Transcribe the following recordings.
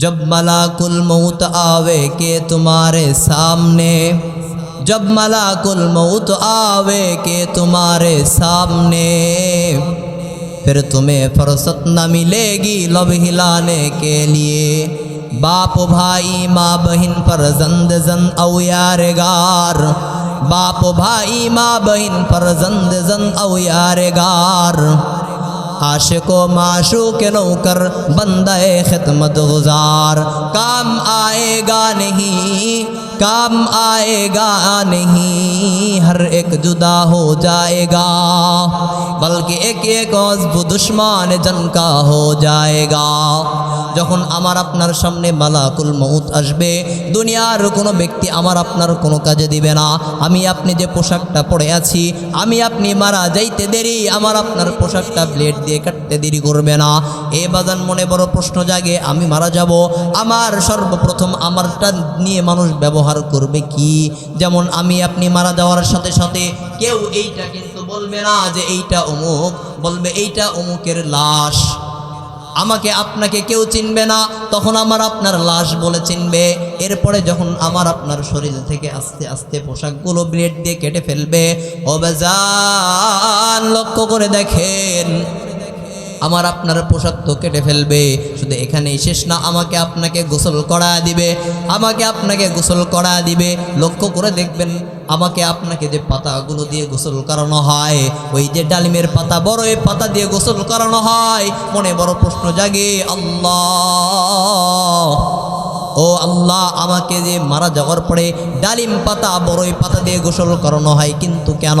جب ملاک الموت آوے کے تمہارے سامنے، جب ملاک الموت آوے کے تمہارے سامنے، پھر تمہیں فرصت نہ ملے گی لب ہلانے کے لیے۔ باپ بھائی، ماں بہن پر زند زن او یار گار باپ بھائی، ماں بہن پر زند زن او یار گار عاشق و معشوق نو کر بندہ خدمت گزار کام آئے گا نہیں काम आएगा नहीं हर एक जुदा हो जाएगा बल्कि एक एक अजबु दुश्मन जन का हो जाएगा যখন আমার আপনার সামনে মালাকুল মৌত আসবে দুনিয়ার কোনো ব্যক্তি আমার আপনার কোনো কাজে দিবে না আমি আপনি যে পোশাকটা পরে আছি আমি আপনি মারা যাইতে দেরি আমার আপনার পোশাকটা ব্লেড দিয়ে কাটতে দেরি করবে না এ বাজান মনে বড় প্রশ্ন জাগে আমি মারা যাব আমার সর্বপ্রথম আমারটা নিয়ে মানুষ ব্যবহার করবে কি? যেমন আমি আপনি মারা যাওয়ার সাথে সাথে কেউ এইটা কিন্তু বলবে না যে এইটা অমুক, বলবে এইটা অমুকের লাশ। আমাকে আপনাকে কেউ চিনবে না, তখন আমার আপনার লাশ বলে চিনবে। এরপরে যখন আমার আপনার শরীর থেকে আস্তে আস্তে পোশাকগুলো ব্লেড দিয়ে কেটে ফেলবে, অবেজান লক্ষ্য করে দেখেন। আমার আপনার পোশাক তো কেটে ফেলবে। শুধু এখানেই শেষ না, আমাকে আপনাকে গোসল করা দিবে। আমাকে আপনাকে গোসল করা দিবে। লক্ষ্য করে দেখবেন, আমাকে আপনাকে যে পাতাগুলো দিয়ে গোসল করানো হয়, ওই যে ডালিমের পাতা, বড় পাতা দিয়ে গোসল করানো হয়, মনে বড় প্রশ্ন জাগে, আল্লাহ। ও আল্লাহ, আমাকে যে মারা যাওয়ার পরে ডালিম পাতা, বড়ই পাতা দিয়ে গোসল করানো হয়। কিন্তু কেন?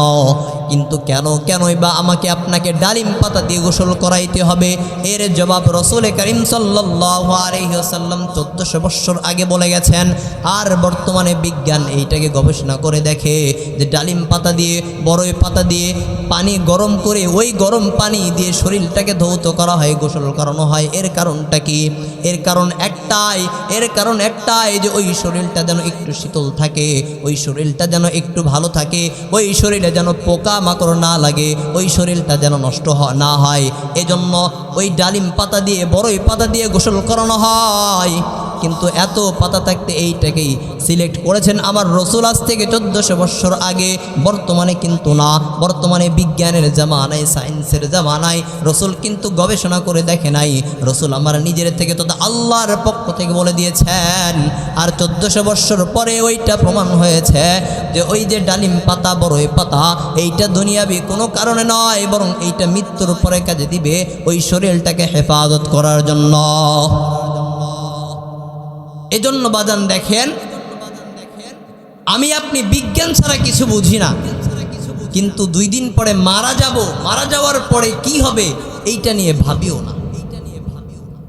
কিন্তু কেন, কেনই বা আমাকে আপনাকে ডালিম পাতা দিয়ে গোসল করাইতে হবে? এর জবাব রসুল করিম সাল্লাহ আলহিহাসাল্লাম চোদ্দশো বৎসর আগে বলে গেছেন। আর বর্তমানে বিজ্ঞান এইটাকে গবেষণা করে দেখে যে ডালিম পাতা দিয়ে, বড়ই পাতা দিয়ে পানি গরম করে ওই গরম পানি দিয়ে শরীরটাকে ধৌত করা হয়, গোসল করানো হয়। এর কারণটা কি? এর কারণ একটাই। এর কারণ একটাই যে ওই শরীরটা যেন একটু শীতল থাকে, ওই শরীরটা যেন একটু ভালো থাকে, ওই শরীরে যেন পোকা মাকড় না লাগে, ওই শরীরটা যেন নষ্ট না হয়। এজন্য ওই ডালিম পাতা দিয়ে, বড়ই পাতা দিয়ে গোসল করানো হয়। কিন্তু এত পাতা থাকতে এইটাকেই সিলেক্ট করেছেন আমার রসুল আজ থেকে চোদ্দোশো বৎসর আগে। বর্তমানে কিন্তু না, বর্তমানে বিজ্ঞানের জামানায় সায়েন্সের জামানায় রসুল কিন্তু গবেষণা করে দেখে নাই। রসুল আমার নিজের থেকে তো আল্লাহর পক্ষ থেকে বলে দিয়েছেন, আর চোদ্দোশো বৎসর পরে ওইটা প্রমাণ হয়েছে যে ওই যে ডালিম পাতা, বড়ই পাতা, এইটা দুনিয়াবি কোনো কারণে নয়, বরং এইটা মৃত্যুর পরে কাজে দিবে ওই শরীরটাকে হেফাজত করার জন্য। এজন্য বাজান দেখেন, আমি আপনি বিজ্ঞান ছাড়া কিছু বুঝি না। কিন্তু দুই দিন পরে মারা যাব, মারা যাওয়ার পরে কি হবে এইটা নিয়ে ভাবিও না।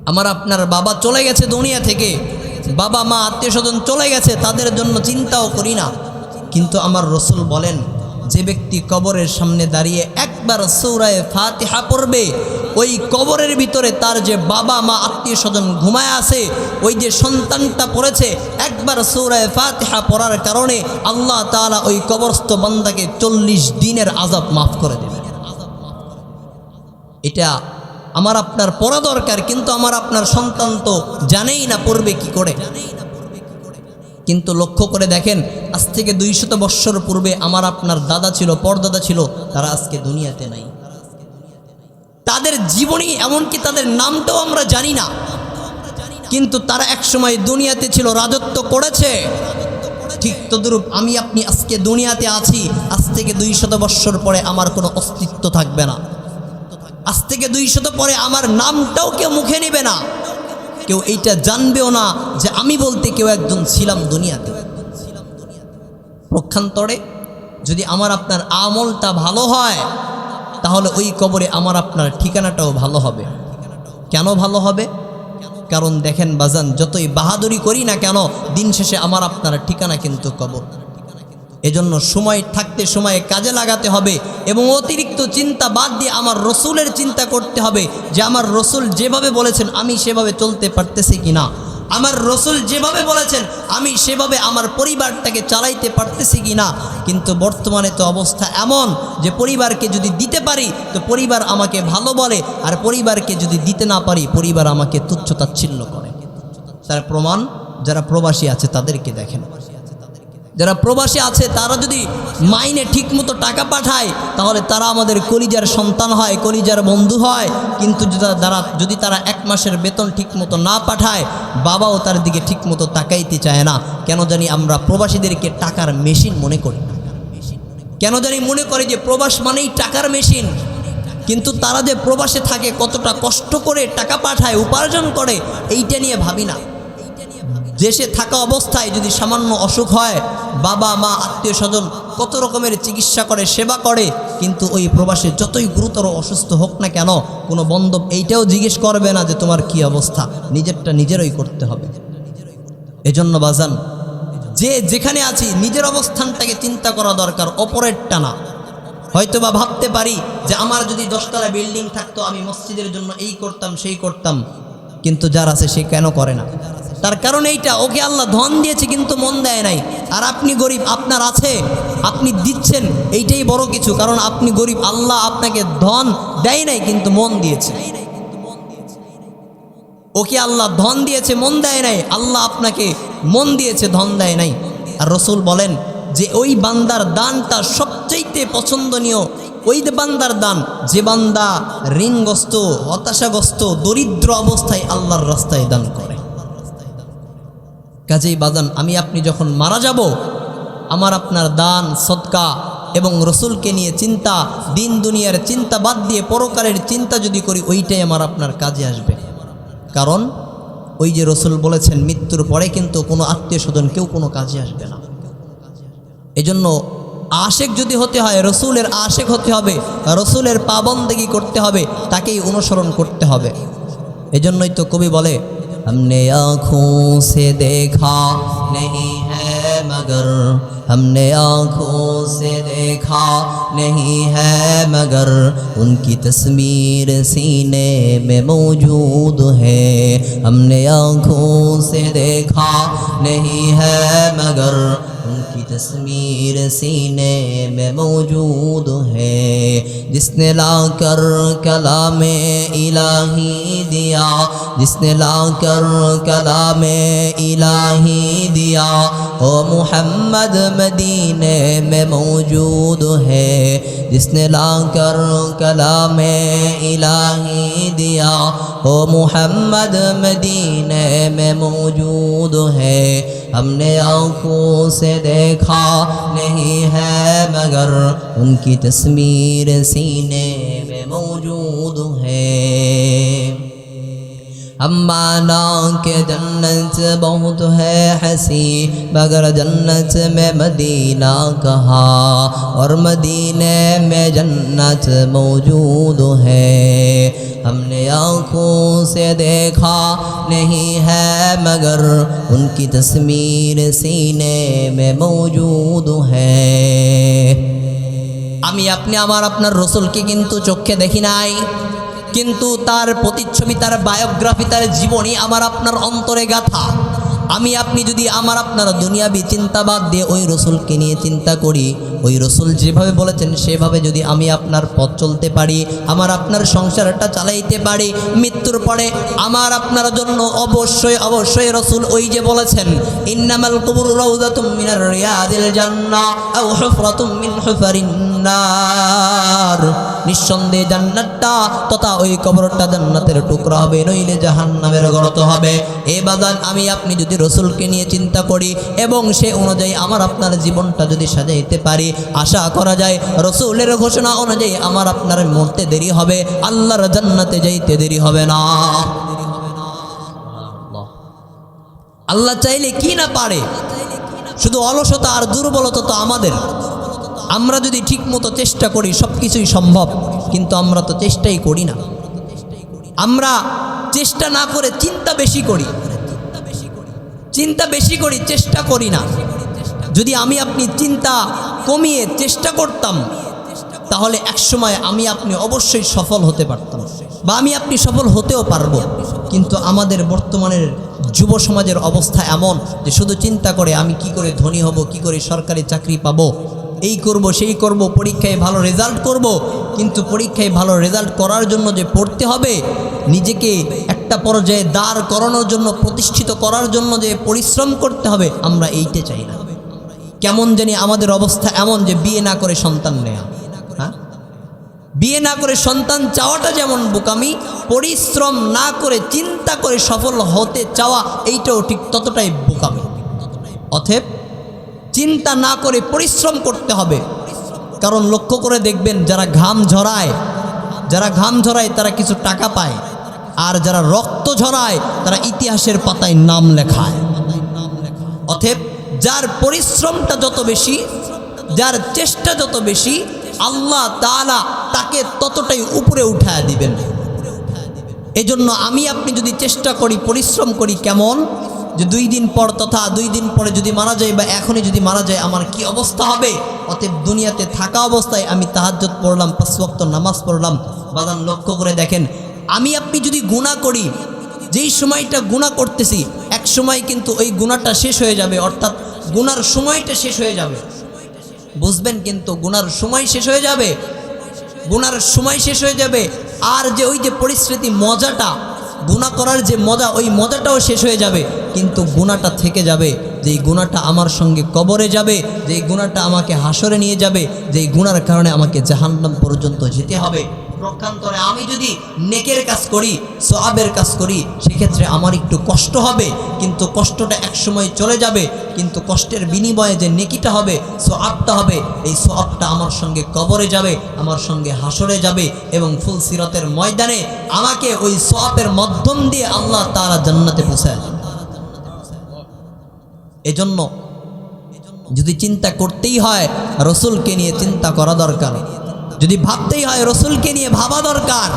আমার আপনার বাবা চলে গেছে দুনিয়া থেকে, বাবা, মা আত্মীয় স্বজন চলে গেছে, তাদের জন্য চিন্তাও করি না। কিন্তু আমার রসুল বলেন, যে ব্যক্তি কবরের সামনে দাঁড়িয়ে একবার সৌরায় ফাতিহা পড়বে ওই কবরের ভিতরে তার যে বাবা, মা আত্মীয় স্বজন ঘুমায় আছে, ওই যে সন্তানটা পড়েছে, একবার সৌরায় ফাতিহা পড়ার কারণে আল্লাহ তালা ওই কবরস্থ বান্দাকে চল্লিশ দিনের আজাব মাফ করে দেবেন। এটা আমার আপনার পড়া দরকার, কিন্তু আমার আপনার সন্তান তো জানেই না পড়বে কি করে। কিন্তু লক্ষ্য করে দেখেন, আজ থেকে দুইশত বৎসর পূর্বে আমার আপনার দাদা ছিল, পরদাদা ছিল, তারা আজকে দুনিয়াতে নাই। তাদের জীবনী এমনকি তাদের নামটাও আমরা জানি না। কিন্তু তারা একসময় দুনিয়াতে ছিল, রাজত্ব করেছে। ঠিক তদরূপ আমি আপনি আজকে দুনিয়াতে আছি, আজ থেকে দুইশত বৎসর পরে আমার কোনো অস্তিত্ব থাকবে না। আজ থেকে দুই শত পরে আমার নামটাও কেউ মুখে নেবে না। কেউ এইটা জানবেও না যে আমি বলতে কেউ একজন ছিলাম দুনিয়াতে। পক্ষান্তরে যদি আমার আপনার আমলটা ভালো হয় তাহলে ওই কবরে আমার আপনার ঠিকানাটাও ভালো হবে। কেন ভালো হবে? কারণ দেখেন বাজান, যতই বাহাদুরি করি না কেন, দিন শেষে আমার আপনার ঠিকানা কিন্তু কবর। এজন্য সময় থাকতে সময়ে কাজে লাগাতে হবে এবং অতিরিক্ত চিন্তা বাদ দিয়ে আমার রসুলের চিন্তা করতে হবে যে আমার রসুল যেভাবে বলেছেন, আমি সেভাবে চলতে পারতেছি কি না আমার রসুল যেভাবে বলেছেন, আমি সেভাবে আমার পরিবারটাকে চালাইতে পারতেছি কি না কিন্তু বর্তমানে তো অবস্থা এমন যে পরিবারকে যদি দিতে পারি, তো পরিবার আমাকে ভালো বলে, আর পরিবারকে যদি দিতে না পারি, পরিবার আমাকে তুচ্ছতাচ্ছিন্ন করে। তার প্রমাণ যারা প্রবাসী আছে, তাদেরকে দেখেন। যারা প্রবাসী আছে, তারা যদি মাইনে ঠিকমতো টাকা পাঠায়, তাহলে তারা আমাদের কলিজার সন্তান হয়, কলিজার বন্ধু হয়। কিন্তু তারা যদি তারা এক মাসের বেতন ঠিকমতো না পাঠায়, বাবাও তার দিকে ঠিকমতো তাকাইতে চায় না। কেন জানি আমরা প্রবাসীদেরকে টাকার মেশিন মনে করি। কেন জানি মনে করে যে প্রবাস মানেই টাকার মেশিন। কিন্তু তারা যে প্রবাসে থাকে, কতটা কষ্ট করে টাকা পাঠায়, উপার্জন করে, এইটা নিয়ে ভাবি না। দেশে থাকা অবস্থায় যদি সামান্য অসুখ হয়, বাবা, মা, আত্মীয় স্বজন কত রকমের চিকিৎসা করে, সেবা করে, কিন্তু ওই প্রবাসে যতই গুরুতর অসুস্থ হোক না কেন, কোনো বন্ধব এইটাও জিজ্ঞেস করবে না যে তোমার কি অবস্থা। নিজেরটা নিজেরই করতে হবে। এজন্য বাজান, যে যেখানে আছি, নিজের অবস্থানটাকে চিন্তা করা দরকার, অপরেরটা না। হয়তো বা ভাবতে পারি যে আমার যদি দশতলা বিল্ডিং থাকতো, আমি মসজিদের জন্য এই করতাম, সেই করতাম, কিন্তু যার আছে সে কেন করে না? তার কারণ এইটা, ওকে আল্লাহ ধন দিয়েছে কিন্তু মন দেয় নাই। আর আপনি গরিব, আপনার আছে, আপনি দিচ্ছেন, এইটাই বড় কিছু। কারণ আপনি গরিব, আল্লাহ আপনাকে ধন দেয় নাই কিন্তু মন দিয়েছে। ওকে আল্লাহ ধন দিয়েছে, মন দেয় নাই, আল্লাহ আপনাকে মন দিয়েছে, ধন দেয় নাই। আর রসুল বলেন যে ওই বান্দার দানটা সবচাইতে পছন্দনীয়, ওই বান্দার দান, যে বান্দা ঋণগ্রস্ত, হতাশাগ্রস্ত, দরিদ্র অবস্থায় আল্লাহর রাস্তায় দান করে। কাজেই বাদান আমি আপনি যখন মারা যাব, আমার আপনার দান, সৎকা এবং রসুলকে নিয়ে চিন্তা, দিন দুনিয়ার চিন্তা বাদ দিয়ে পরকারের চিন্তা যদি করি, ওইটাই আমার আপনার কাজে আসবে। কারণ, ওই যে রসুল বলেছেন, মৃত্যুর পরে কিন্তু কোনো আত্মীয় স্বজন কেউ কোনো কাজে আসবে না। এজন্য আশেক যদি হতে হয়, রসুলের আশেক হতে হবে, রসুলের পাবন্দেগি করতে হবে, তাকেই অনুসরণ করতে হবে। এজন্যই তো কবি বলে ہم نے آنکھوں سے دیکھا نہیں ہے مگر، ہم نے آنکھوں سے دیکھا نہیں ہے مگر۔ ان کی تصویر سینے میں موجود ہے۔ ہم نے آنکھوں سے دیکھا نہیں ہے مگر۔ کی تصویر سینے میں موجود ہے۔ جس نے لا کر کلام الہی دیا، جس نے لا کر کلام الہی دیا۔ او محمد مدینے میں موجود ہے۔ جس نے لا کر کلام الہی دیا۔ او محمد مدینے میں موجود ہے۔ ہم نے آنکھوں سے دیکھ دیکھا نہیں ہے مگر ان کی تصویر سینے میں موجود ہے۔ امانا کے جنت بہت ہے ہنسی مگر جنت میں مدینہ کہا اور مدینہ میں جنت موجود ہے۔ हमने आँखों से देखा नहीं है मगर उनकी तस्वीर सीने में मौजूद है আমি আপনি আমার আপনার রসুলকে কিন্তু চোখে দেখি নাই কিন্তু তার প্রতিচ্ছবি তার বায়োগ্রাফি তার জীবনী আমার আপনার অন্তরে গাথা আমি আপনি যদি আমার আপনার দুনিয়াবি চিন্তাবাদ দিয়ে ওই রসুলকে নিয়ে চিন্তা করি ওই রসুল যেভাবে বলেছেন, সেভাবে যদি আমি আপনার পথ চলতে পারি, আমার আপনার সংসারটা চালাইতে পারি, মৃত্যুর পরে আমার আপনার জন্য অবশ্যই অবশ্যই রসুল ওই যে বলেছেন, ইন্নামাল কবুর রৌদা মিনার রিয়াদিল জান্না নিঃসন্দেহে জান্নাতটা তথা ওই কবরটা জান্নাতের টুকরা হবে, নইলে জাহান্নামের গর্ত হবে। এ বাদান, আমি আপনি যদি রসুলকে নিয়ে চিন্তা করি এবং সে অনুযায়ী আমার আপনার জীবনটা যদি সাজাইতে পারি, আশা করা যায় রসুলের ঘোষণা অনুযায়ী আমার আপনার মরতে দেরি হবে, আল্লাহর জান্নাতে যাইতে দেরি হবে না। আল্লাহ চাইলে কি না পারে? শুধু অলসতা আর দুর্বলতা তো আমাদের। আমরা যদি ঠিকমতো চেষ্টা করি সব কিছুই সম্ভব, কিন্তু আমরা তো চেষ্টাই করি না। আমরা চেষ্টা না করে চিন্তা বেশি করি। চিন্তা বেশি করি, চেষ্টা করি না। যদি আমি আপনি চিন্তা কমিয়ে চেষ্টা করতাম, তাহলে একসময় আমি আপনি অবশ্যই সফল হতে পারতাম। বা আমি আপনি সফল হতেও পারব, কিন্তু আমাদের বর্তমানের যুব সমাজের অবস্থা এমন যে শুধু চিন্তা করে আমি কি করে ধনী হব, কি করে সরকারি চাকরি পাবো এই করব, সেই করব, পরীক্ষায় ভালো রেজাল্ট করব, কিন্তু পরীক্ষায় ভালো রেজাল্ট করার জন্য যে পড়তে হবে, নিজেকে একটা পর্যায়ে দাঁড় করানোর জন্য, প্রতিষ্ঠিত করার জন্য যে পরিশ্রম করতে হবে, আমরা এইটা চাই না। কেমন জানি আমাদের অবস্থা এমন যে বিয়ে না করে সন্তান নেয়া। হ্যাঁ? বিয়ে না করে সন্তান চাওয়াটা যেমন বোকামি, পরিশ্রম না করে, চিন্তা করে সফল হতে চাওয়া, এইটাও ঠিক ততটাই বোকামি। অথব চিন্তা না করে পরিশ্রম করতে হবে। কারণ লক্ষ্য করে দেখবেন যারা ঘাম ঝরায়, যারা ঘাম ঝরায় তারা কিছু টাকা পায়, আর যারা রক্ত ঝরায় তারা ইতিহাসের পাতায় নাম লেখায়। অতএব যার পরিশ্রমটা যত বেশি, যার চেষ্টা যত বেশি, আল্লাহ তাআলা তাকে ততটাই উপরে উঠায় দিবেন। এজন্য আমি আপনি যদি চেষ্টা করি, পরিশ্রম করি কেমন? যে দুই দিন পর তথা দুই দিন পরে যদি মারা যায় বা এখনই যদি মারা যায়, আমার কি অবস্থা হবে? অতএব দুনিয়াতে থাকা অবস্থায় আমি তাহাজ্জত পড়লাম, পাঁচ ওয়াক্ত নামাজ পড়লাম। বাদান লক্ষ্য করে দেখেন, আমি আপনি যদি গুণা করি, যেই সময়টা গুণা করতেছি, এক সময় কিন্তু ওই গুণাটা শেষ হয়ে যাবে, অর্থাৎ গুনার সময়টা শেষ হয়ে যাবে। বুঝবেন কিন্তু গুনার সময় শেষ হয়ে যাবে? গুনার সময় শেষ হয়ে যাবে। আর যে ওই যে পরিস্থিতি, মজাটা গুণা করার যে মজা, ওই মজাটাও শেষ হয়ে যাবে। কিন্তু গুণাটা থেকে যাবে, যেই গুণাটা আমার সঙ্গে কবরে যাবে, যেই গুণাটা আমাকে হাসরে নিয়ে যাবে, যেই গুণার কারণে আমাকে জাহান্নাম পর্যন্ত যেতে হবে। প্রক্ষান্তরে আমি যদি নেকের কাজ করি, সোয়াবের কাজ করি, সেক্ষেত্রে আমার একটু কষ্ট হবে, কিন্তু কষ্টটা এক সময় চলে যাবে, কিন্তু কষ্টের বিনিময়ে যে নেকিটা হবে, সোয়াবটা হবে, এই সোয়াবটা আমার সঙ্গে কবরে যাবে, আমার সঙ্গে হাসরে যাবে এবং ফুল সিরতের ময়দানে আমাকে ওই সোয়াবের মাধ্যম দিয়ে আল্লাহ তারা জান্নাতে পৌঁছায় এজন্য যদি চিন্তা করতেই হয়, রসুলকে নিয়ে চিন্তা করা দরকার। যদি ভাবতেই হয় রসুলকে নিয়ে ভাবা দরকার,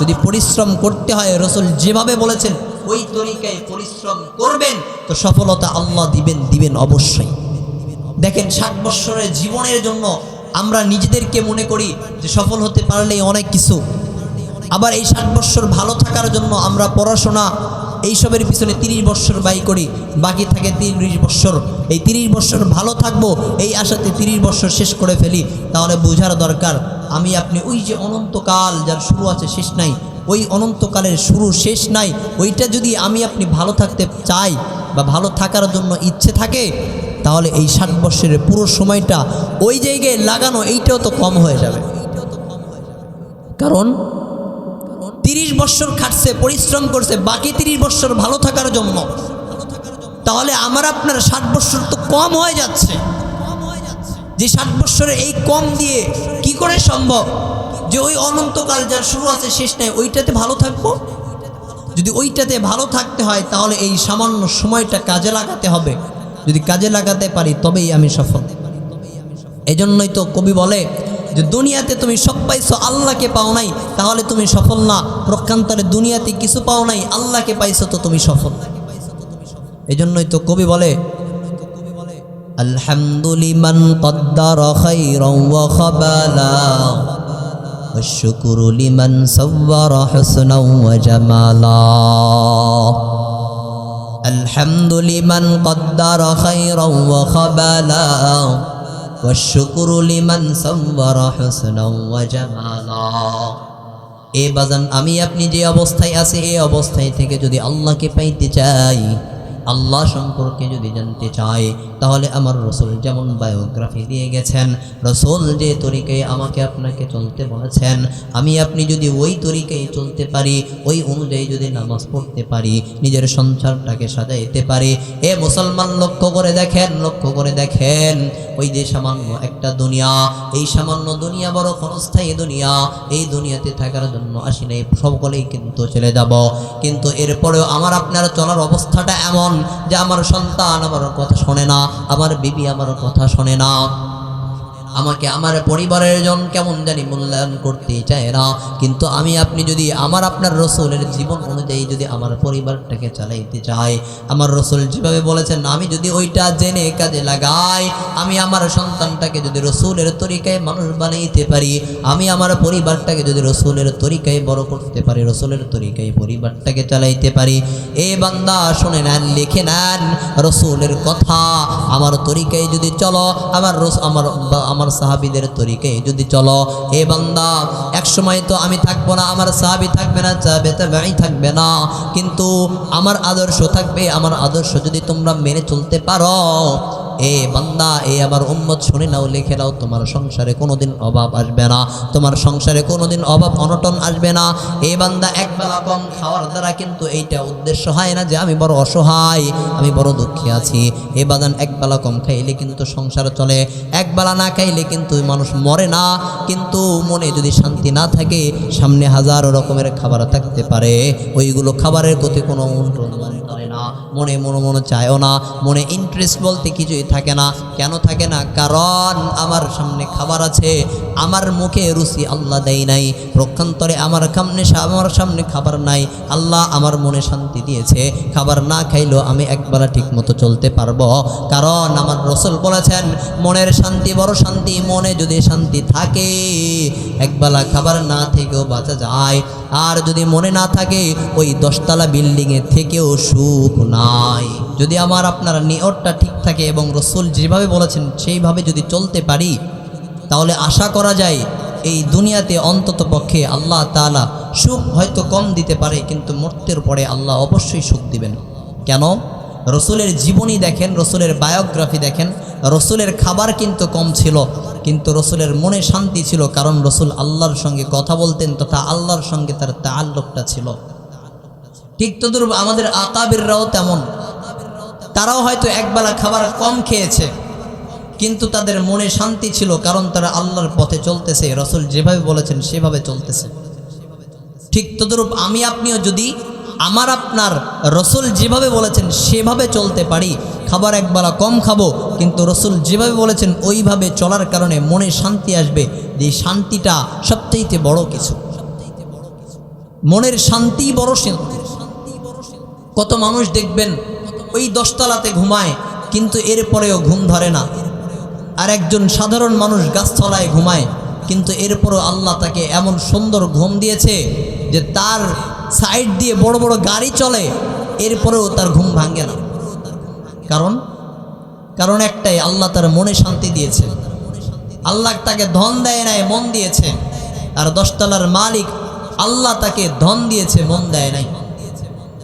যদি পরিশ্রম করতে হয় রসুল যেভাবে বলেছেন, ওই তরিকায় পরিশ্রম করবেন, তো সফলতা আল্লাহ দিবেন দিবেন অবশ্যই। দেখেন, ষাট বৎসরের জীবনের জন্য আমরা নিজেদেরকে মনে করি যে সফল হতে পারলেই অনেক কিছু। আবার এই ষাট বৎসর ভালো থাকার জন্য আমরা পড়াশোনা এইসবের পিছনে তিরিশ বৎসর ব্যয় করি, বাকি থাকে তিরিশ বৎসর। এই তিরিশ বৎসর ভালো থাকব, এই আশাতে তিরিশ বৎসর শেষ করে ফেলি, তাহলে বোঝার দরকার, আমি আপনি ওই যে অনন্তকাল যার শুরু আছে শেষ নাই, ওই অনন্তকালের শুরু শেষ নাই, ওইটা যদি আমি আপনি ভালো থাকতে চাই বা ভালো থাকার জন্য ইচ্ছে থাকে, তাহলে এই ষাট বৎসরের পুরো সময়টা ওই জায়গায় লাগানো, এইটাও তো কম হয়ে যাবে। কারণ তিরিশ বৎসর খাটছে, পরিশ্রম করছে, বাকি তিরিশ বৎসর ভালো থাকার জন্য। তাহলে আমার আপনার ষাট বৎসর তো কম হয়ে যাচ্ছে। যে ষাট বৎসরে এই কম দিয়ে কি করে সম্ভব? যে ওই অনন্তকাল যা শুরু আছে, শেষ নেই, ওইটাতে ভালো থাকব? যদি ওইটাতে ভালো থাকতে হয়, তাহলে এই সামান্য সময়টা কাজে লাগাতে হবে। যদি কাজে লাগাতে পারি, তবেই আমি সফল। এজন্যই তো কবি বলে যে দুনিয়াতে তুমি সব পাইছো আল্লাহকে পাও নাই তাহলে তুমি সফল না প্রক্ষান্তরে দুনিয়াতে কিছু পাও নাই আল্লাহকে পাইছো তো তুমি সফল এজন্যই তো কবি বলে আলহামদুলিমান কদ্দার খাইরাও ওয়া খাবালা والشكر لمن صور حسنا وجمالا الحمد لمن قدر خيرا وخبالا والشكر لمن صور حسنا وجمالا এ বাজান আমি আপনি যে অবস্থায় আছে এই অবস্থায় থেকে যদি আল্লাহকে পাইতে চাই আল্লাহ সম্পর্কে যদি জানতে চাই তাহলে আমার রসুল যেমন বায়োগ্রাফি দিয়ে গেছেন, রসুল যে তরিকায় আমাকে আপনাকে চলতে বলেছেন, আমি আপনি যদি ওই তরিকায় চলতে পারি, ওই অনুযায়ী যদি নামাজ পড়তে পারি, নিজের সংসারটাকে সাজাইতে পারি, এ মুসলমান লক্ষ্য করে দেখেন, লক্ষ্য করে দেখেন, ওই যে সামান্য একটা দুনিয়া, এই সামান্য দুনিয়া বড় ক্ষণস্থায়ী দুনিয়া, এই দুনিয়াতে থাকার জন্য আসি নাই, সকলেই কিন্তু চলে যাব। কিন্তু এরপরেও আমার আপনার চলার অবস্থাটা এমন যে আমার সন্তান আমার কথা শোনে না আমার বিবি আমার কথা শোনে না। আমাকে আমার পরিবারের জন কেমন জানি মূল্যায়ন করতে চায় না। কিন্তু আমি, আপনি যদি আমার, আপনার রসুলের জীবন অনুযায়ী যদি আমার পরিবারটাকে চালাইতে চাই আমার রসুল যেভাবে বলেছেন, আমি যদি ওইটা জেনে কাজে লাগাই, আমি আমার সন্তানটাকে যদি রসুলের তরিকায় মানুষ বানাইতে পারি, আমি আমার পরিবারটাকে যদি রসুলের তরিকায় বড় করতে পারি, রসুলের তরিকায় পরিবারটাকে চালাইতে পারি, এ বান্দা শুনে নেন, লিখে নেন রসুলের কথা। আমার তরিকায় যদি চলো, আমার রস, আমার আমার আমার সাহাবিদের তরিকে। যদি চলো হে বান্দা, এক সময় তো আমি থাকব না, আমার সাহাবি থাকবে না চাবে তাই থাকবে না। কিন্তু আমার আদর্শ থাকবে, আমার আদর্শ যদি তোমরা মেনে চলতে পারো এ বান্দা, এ আমার উম্মত, শুনে নাও, লিখে নাও, তোমার সংসারে কোনোদিন অভাব আসবে না। তোমার সংসারে কোনোদিন অভাব, অনটন আসবে না। এ বান্দা, এক বেলা কম খাওয়ার দ্বারা কিন্তু এইটা উদ্দেশ্য হয় না যে আমি বড় অসহায়, আমি বড় দুঃখী আছি। এ বাদান এক বেলা কম খাইলে কিন্তু সংসার চলে। এক বেলা না খাইলে কিন্তু মানুষ মরে না। কিন্তু মনে যদি শান্তি না থাকে, সামনে হাজারো রকমের খাবার থাকতে পারে। ওইগুলো খাবারের প্রতি কোনো মন্ত্রণ করে না মনে মনে মনে চায়ও না, মনে ইন্টারেস্ট বলতে কিছুই থাকে না। কেন থাকে না? কারণ আমার সামনে খাবার আছে, আমার মুখে রুচি আল্লাহ দেয় নাই, প্রক্ষান্তরে আমার সামনে আমার সামনে খাবার নাই। আল্লাহ আমার মনে শান্তি দিয়েছে, খাবার না খাইলেও আমি একবেলা ঠিক মতো চলতে পারব। কারণ আমার রসুল বলেছেন, মনের শান্তি বড় শান্তি, মনে যদি শান্তি থাকে একবেলা খাবার না থেকেও বাঁচা যায়। আর যদি মনে না থাকে, ওই দশতলা বিল্ডিংয়ে থেকেও সুখ নাই। যদি আমার আপনার নিয়তটা ঠিক থাকে এবং রসুল যেভাবে বলেছেন, সেইভাবে যদি চলতে পারি, তাহলে আশা করা যায় এই দুনিয়াতে অন্তত পক্ষে আল্লাহ তাআলা সুখ হয়তো কম দিতে পারে, কিন্তু মৃত্যুর পরে আল্লাহ অবশ্যই সুখ দিবেন। কেন? রসুলের জীবনী দেখেন, রসুলের বায়োগ্রাফি দেখেন, রসুলের খাবার কিন্তু কম ছিল। কিন্তু রসুলের মনে শান্তি ছিল, কারণ রসুল আল্লাহর সঙ্গে কথা বলতেন তথা আল্লাহর সঙ্গে তার তাল্লুকটা ছিল। ঠিক তদুরূপ আমাদের আকাবিররাও তেমন। তারাও হয়তো একবেলা খাবার কম খেয়েছে, কিন্তু তাদের মনে শান্তি ছিল, কারণ তারা আল্লাহর পথে চলতেছে। রসুল যেভাবে বলেছেন সেভাবে চলতেছে। ঠিক তদরূপ আমি, আপনিও যদি আমার আপনার রসুল যেভাবে বলেছেন, সেভাবে চলতে পারি। খাবার একবেলা কম খাব, কিন্তু রসুল যেভাবে বলেছেন, ওইভাবে চলার কারণে মনে শান্তি আসবে। যে শান্তিটা সবচেয়ে বড় কিছু। মনের শান্তি বড় শান্তি কত মানুষ দেখবেন, ওই দশতলাতে ঘুমায়, কিন্তু এরপরেও ঘুম ধরে না। আর একজন সাধারণ মানুষ গাছতলায় ঘুমায়, কিন্তু এরপরও আল্লাহ তাকে এমন সুন্দর ঘুম দিয়েছে যে তার সাইড দিয়ে বড় বড় গাড়ি চলে, এরপরেও তার ঘুম ভাঙে না। কারণ? কারণ একটাই, আল্লাহ তার মনে শান্তি দিয়েছে। আল্লাহ তাকে ধন দেয় নাই, মন দিয়েছে। আর দশতলার মালিক আল্লাহ তাকে ধন দিয়েছে, মন দেয় নাই।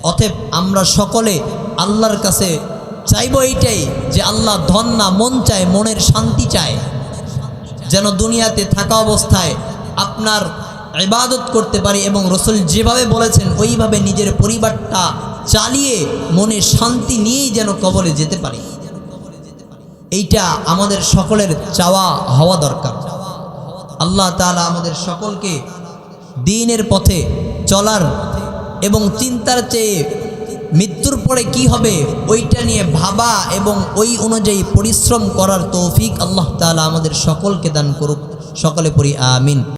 অতএব আমরা সকলে আল্লাহর কাছে চাইব এইটাই যে আল্লাহ ধন না, মন চায়, মনের শান্তি চায়। যেন দুনিয়াতে থাকা অবস্থায় আপনার ইবাদত করতে পারি এবং রসুল যেভাবে বলেছেন, ওইভাবে নিজের পরিবারটা চালিয়ে মনে শান্তি নিয়েই যেন কবলে যেতে পারি। এইটা আমাদের সকলের চাওয়া হওয়া দরকার। আল্লাহ তাআলা আমাদের সকলকে দিনের পথে চলার এবং চিন্তার চেয়ে মৃত্যুর পরে কি হবে, ওইটা নিয়ে ভাবা এবং ওই অনুযায়ী পরিশ্রম করার তৌফিক আল্লাহ তাআলা আমাদের সকলকে দান করুক। সকলে পড়ি, আমিন।